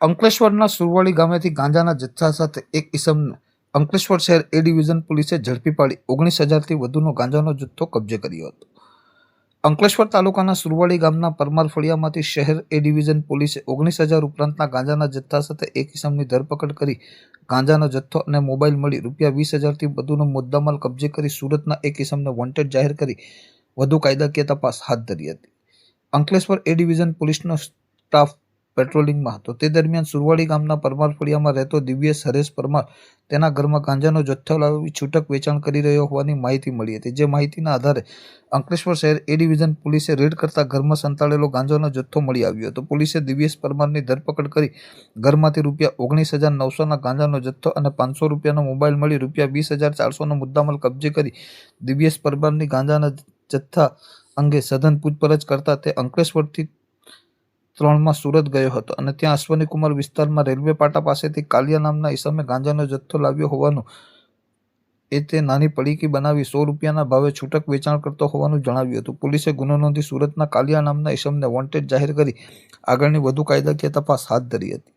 અંકલેશ્વરના સુરવાળી ગામેથી ગાંજાના જથ્થા સાથે એક ઇસમને અંકલેશ્વર શહેર એ ડિવિઝન પોલીસે ઝડપી પાડી ઓગણીસ હજારથી વધુનો ગાંજાનો જથ્થો કબજે કર્યો હતો. અંકલેશ્વર તાલુકાના સુરવાળી ગામના પરમાર ફળિયામાંથી શહેર એ ડિવિઝન પોલીસે ઓગણીસ હજાર ઉપરાંતના ગાંજાના જથ્થા સાથે એક ઇસમની ધરપકડ કરી ગાંજાનો જથ્થો અને મોબાઈલ મળી રૂપિયા વીસ હજારથી વધુનો મુદ્દામાલ કબજે કરી સુરતના એક ઇસમને વોન્ટેડ જાહેર કરી વધુ કાયદાકીય તપાસ હાથ ધરી હતી. અંકલેશ્વર એ ડિવિઝન પોલીસનો સ્ટાફ પેટ્રોલિંગમાં હતો. તે દરમિયાન સુરવાડી ગામના પરમાર ફળિયામાં રહેતો દિવ્યેશ હરેશ પરમાર તેના ઘરમાં ગાંજાનો જથ્થો લાવી છૂટક વેચાણ કરી રહ્યો હોવાની માહિતી મળી હતી, જે માહિતીના આધારે અંકલેશ્વર શહેર એ ડિવિઝન પોલીસે રેડ કરતા ઘરમાં સંતાડેલો ગાંજાનો જથ્થો મળી આવ્યો હતો. પોલીસે દિવ્યેશ પરમારની ધરપકડ કરી ઘરમાંથી રૂપિયા ઓગણીસ હજાર નવસોના ગાંજાનો જથ્થો અને પાંચસો રૂપિયાનો મોબાઈલ મળી રૂપિયા વીસ હજાર ચારસોનો મુદ્દામાલ કબજે કરી દિવ્યેશ પરમારની ગાંજાના જથ્થા અંગે સઘન પૂછપરછ કરતા તે અંકલેશ્વરથી ત્રણમાં સુરત ગયો હતો અને ત્યાં અશ્વની કુમાર વિસ્તારમાં રેલવે પાટા પાસેથી કાલિયા નામના ઈસમે ગાંજાનો જથ્થો લાવ્યો હોવાનું એ તે નાની પડીકી બનાવી સો રૂપિયાના ભાવે છૂટક વેચાણ કરતો હોવાનું જણાવ્યું હતું. પોલીસે ગુનો નોંધી સુરતના કાલિયા નામના ઈસમને વોન્ટેડ જાહેર કરી આગળની વધુ કાયદાકીય તપાસ હાથ ધરી હતી.